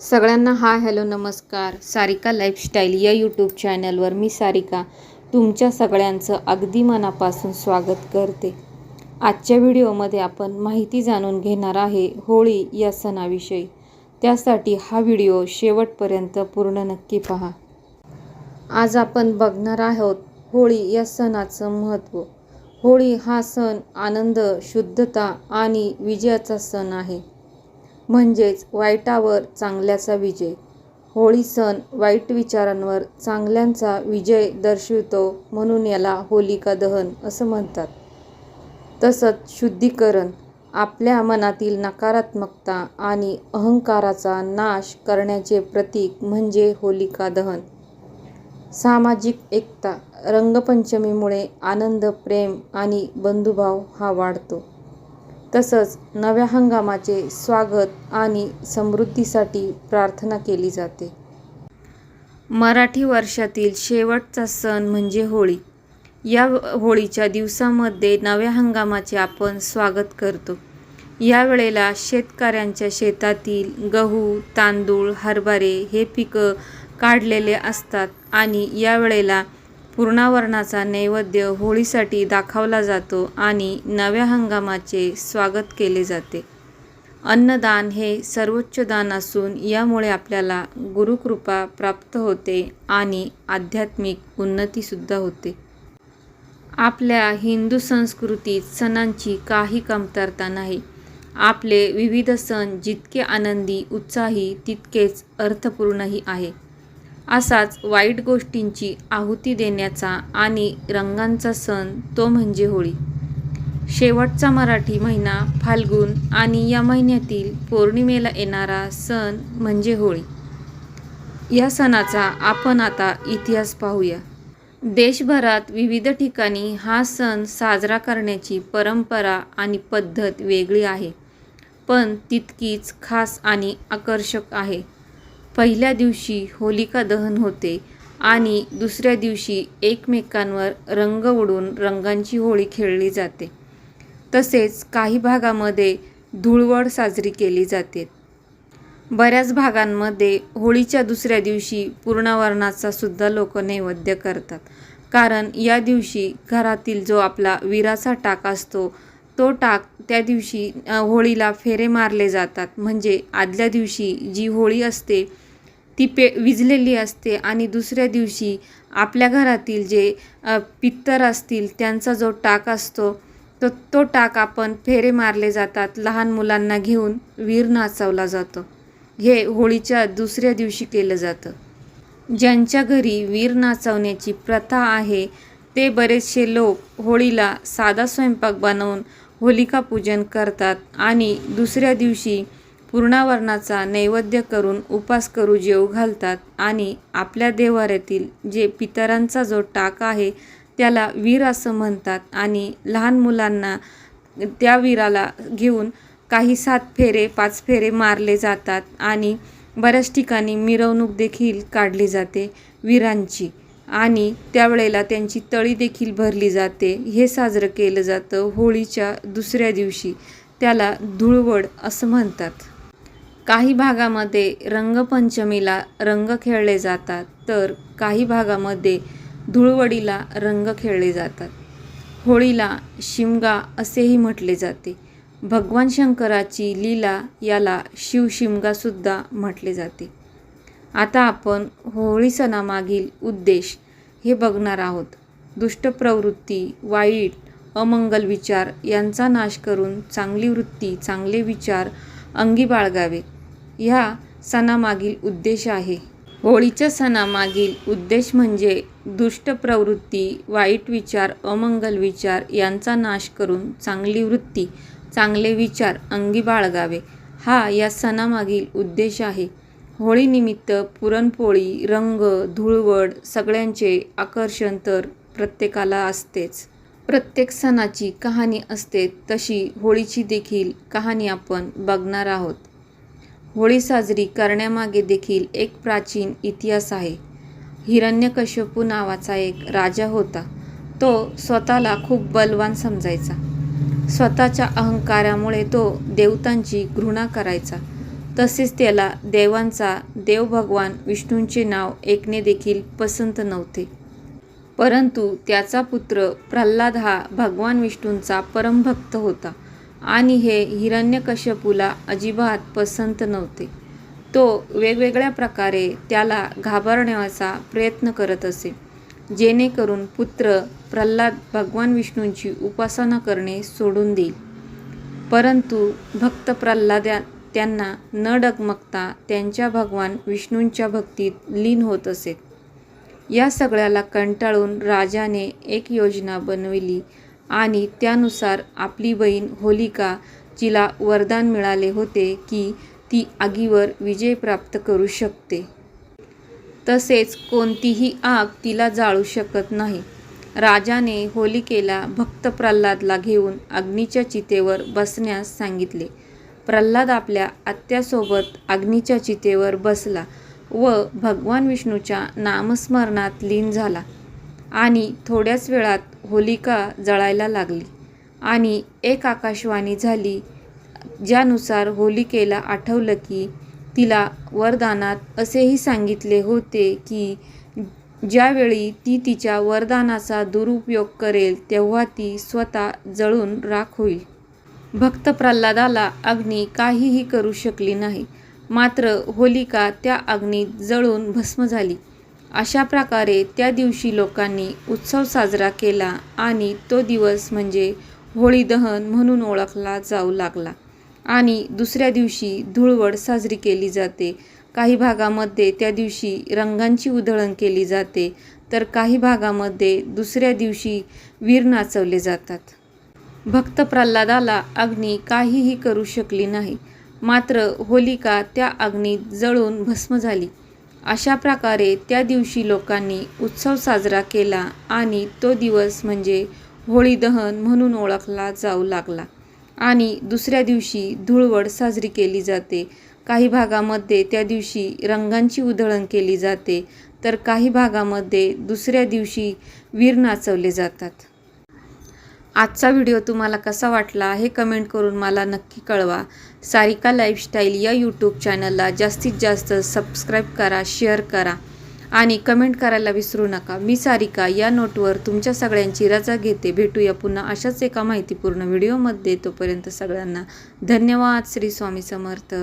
सगळ्यांना hi hello नमस्कार. Sarika lifestyle या यूट्यूब चॅनलवर मी सारिका तुमच्या सगळ्यांचं अगदी मनापासून स्वागत करते. आजच्या व्हिडिओमध्ये आपण माहिती जाणून घेणार आहे होळी या सणाविषयी. त्यासाठी हा व्हिडिओ शेवटपर्यंत पूर्ण नक्की पहा. आज आपण बघणार आहोत होळी या सणाचं महत्त्व. होळी हा सण आनंद शुद्धता आणि विजयाचा सण आहे. म्हणजेच वाईटावर चांगल्याचा विजय. होळी सण वाईट विचारांवर चांगल्यांचा विजय दर्शवितो म्हणून याला होलिका दहन असं म्हणतात. तसंच शुद्धीकरण आपल्या मनातील नकारात्मकता आणि अहंकाराचा नाश करण्याचे प्रतीक म्हणजे होलिका दहन. सामाजिक एकता रंगपंचमीमुळे आनंद प्रेम आणि बंधुभाव हा वाढतो. तसंच नव्या हंगामाचे स्वागत आणि समृद्धीसाठी प्रार्थना केली जाते. मराठी वर्षातील शेवटचा सण म्हणजे होळी. या होळीच्या दिवसामध्ये नव्या हंगामाचे आपण स्वागत करतो. यावेळेला शेतकऱ्यांच्या शेतातील गहू तांदूळ हरभरे हे पिकं काढलेले असतात आणि यावेळेला पूर्णावरणाचा नैवेद्य होळीसाठी दाखवला जातो आणि नव्या हंगामाचे स्वागत केले जाते. अन्नदान हे सर्वोच्च दान असून यामुळे आपल्याला गुरुकृपा प्राप्त होते आणि आध्यात्मिक उन्नतीसुद्धा होते. आपल्या हिंदू संस्कृतीत सणांची काही कमतरता नाही. आपले विविध सण जितके आनंदी उत्साही तितकेच अर्थपूर्णही आहे. असाच वाईट गोष्टींची आहुती देण्याचा आणि रंगांचा सण तो म्हणजे होळी. शेवटचा मराठी महिना फाल्गुन आणि या महिन्यातील पौर्णिमेला येणारा सण म्हणजे होळी. या सणाचा आपण आता इतिहास पाहूया. देशभरात विविध ठिकाणी हा सण साजरा करण्याची परंपरा आणि पद्धत वेगळी आहे पण तितकीच खास आणि आकर्षक आहे. पहिल्या दिवशी होलिका दहन होते आणि दुसऱ्या दिवशी एकमेकांवर रंग उडून रंगांची होळी खेळली जाते. तसेच काही भागामध्ये धुळवड साजरी केली जाते. बऱ्याच भागांमध्ये होळीच्या दुसऱ्या दिवशी पूर्णावरणाचा सुद्धा लोक नैवेद्य करतात. कारण या दिवशी घरातील जो आपला विराचा टाक असतो तो टाक त्या दिवशी होळीला फेरे मारले जातात. म्हणजे आदल्या दिवशी जी होळी असते ती पे विजलेली असते आणि दुसऱ्या दिवशी आपल्या घरातील जे पित्तर असतील त्यांचा जो टाक असतो तो तो टाक आपण फेरे मारले जातात लहान मुलांना घेऊन वीर नाचवला जातो. हे होळीच्या दुसऱ्या दिवशी केलं जातं. ज्यांच्या घरी वीर नाचवण्याची प्रथा आहे ते बरेचसे लोक होळीला साधा स्वयंपाक बनवून होलिका पूजन करतात आणि दुसऱ्या दिवशी पूर्णावरणाचा नैवेद्य करून उपास करू जेव घालतात आणि आपल्या देवाऱ्यातील जे पितरांचा जो टाक आहे त्याला वीर असं म्हणतात आणि लहान मुलांना त्या वीराला घेऊन काही सात फेरे पाच फेरे मारले जातात आणि बऱ्याच ठिकाणी मिरवणूक देखील काढली जाते वीरांची आणि त्यावेळेला त्यांची तळी देखील भरली जाते. हे साजरं केलं जातं होळीच्या दुसऱ्या दिवशी. त्याला धुळवड असं म्हणतात. काही भागामध्ये रंगपंचमीला रंग खेळले जातात तर काही भागामध्ये धुळवडीला रंग खेळले जातात. होळीला शिमगा असेही म्हटले जाते. भगवान शंकराची लीला याला शिवशिमगासुद्धा म्हटले जाते. आता आपण होळी सणामागील उद्देश हे बघणार आहोत. दुष्ट प्रवृत्ती वाईट अमंगल विचार यांचा नाश करून चांगली वृत्ती चांगले विचार अंगी बाळगावे. ह्या सणामागील उद्देश आहे. होळीच्या सणामागील उद्देश म्हणजे दुष्ट प्रवृत्ती वाईट विचार अमंगल विचार यांचा नाश करून चांगली वृत्ती चांगले विचार अंगी बाळगावे. हा या सणामागील उद्देश आहे. होळीनिमित्त पुरणपोळी रंग धुळवड सगळ्यांचे आकर्षण तर प्रत्येकाला असतेच. प्रत्येक सणाची कहाणी असते तशी होळीची देखील कहाणी आपण बघणार आहोत. होळी साजरी करण्यामागे देखील एक प्राचीन इतिहास आहे. हिरण्यकश्यपू नावाचा एक राजा होता. तो स्वतःला खूप बलवान समजायचा. स्वतःच्या अहंकारामुळे तो देवतांची घृणा करायचा. तसेच त्याला देवांचा देव भगवान विष्णूंचे नाव ऐकणे देखील पसंत नव्हते. परंतु त्याचा पुत्र प्रल्हाद हा भगवान विष्णूंचा परमभक्त होता. आणि हे हिरण्यकश्यपूला अजिबात पसंत नव्हते. तो वेगवेगळ्या प्रकारे त्याला घाबरण्याचा प्रयत्न करत असे जेणेकरून पुत्र प्रल्हाद भगवान विष्णूंची उपासना करणे सोडून देईल. परंतु भक्त प्रल्हाद त्यांना न डगमगता त्यांच्या भगवान विष्णूंच्या भक्तीत लीन होत असेत या सगळ्याला कंटाळून राजाने एक योजना बनविली आणि त्यानुसार आपली बहीण होलिका जिला वरदान मिळाले होते की ती आगीवर विजय प्राप्त करू शकते. तसेच कोणतीही आग तिला जाळू शकत नाही. राजाने होलिकेला भक्त प्रल्हादला घेऊन अग्नीच्या चितेवर बसण्यास सांगितले. प्रल्हाद आपल्या आत्यासोबत अग्नीच्या चितेवर बसला व भगवान विष्णूच्या नामस्मरणात लीन झाला. आणि थोड्याच वेळात होलिका जळायला लागली. आणि एक आकाशवाणी झाली ज्यानुसार होलिकेला आठवलं की तिला वरदानात असेही सांगितले होते की ज्यावेळी ती तिच्या वरदानाचा दुरुपयोग करेल तेव्हा ती स्वतः जळून राख होईल. भक्त प्रल्हादाला अग्नी काहीही करू शकली नाही. मात्र होलिका त्या अग्नीत जळून भस्म झाली. अशा प्रकारे त्या दिवशी लोकांनी उत्सव साजरा केला आणि तो दिवस म्हणजे होळी दहन म्हणून ओळखला जाऊ लागला. आणि दुसऱ्या दिवशी धुळवड साजरी केली जाते. काही भागामध्ये त्या दिवशी रंगांची उधळण केली जाते तर काही भागामध्ये दुसऱ्या दिवशी वीर नाचवले जातात. भक्त प्रल्हादाला अग्नी काहीही करू शकली नाही. मात्र होलिका त्या अग्नीत जळून भस्म झाली. अशा प्रकारे त्या दिवशी लोकांनी उत्सव साजरा केला आणि तो दिवस म्हणजे होळी दहन म्हणून ओळखला जाऊ लागला. आणि दुसऱ्या दिवशी धुळवड साजरी केली जाते. काही भागामध्ये त्या दिवशी रंगांची उधळण केली जाते तर काही भागामध्ये दुसऱ्या दिवशी वीर नाचवले जातात. आजचा व्हिडिओ तुम्हाला कसा वाटला हे कमेंट करून मला नक्की कळवा. सारिका लाईफस्टाईल या यूट्यूब चॅनलला जास्तीत जास्त सबस्क्राईब करा शेअर करा आणि कमेंट करायला विसरू नका. मी सारिका या नोटवर तुमच्या सगळ्यांची रजा घेते. भेटूया पुन्हा अशाच एका माहितीपूर्ण व्हिडिओमध्ये. तोपर्यंत सगळ्यांना धन्यवाद. श्री स्वामी समर्थ.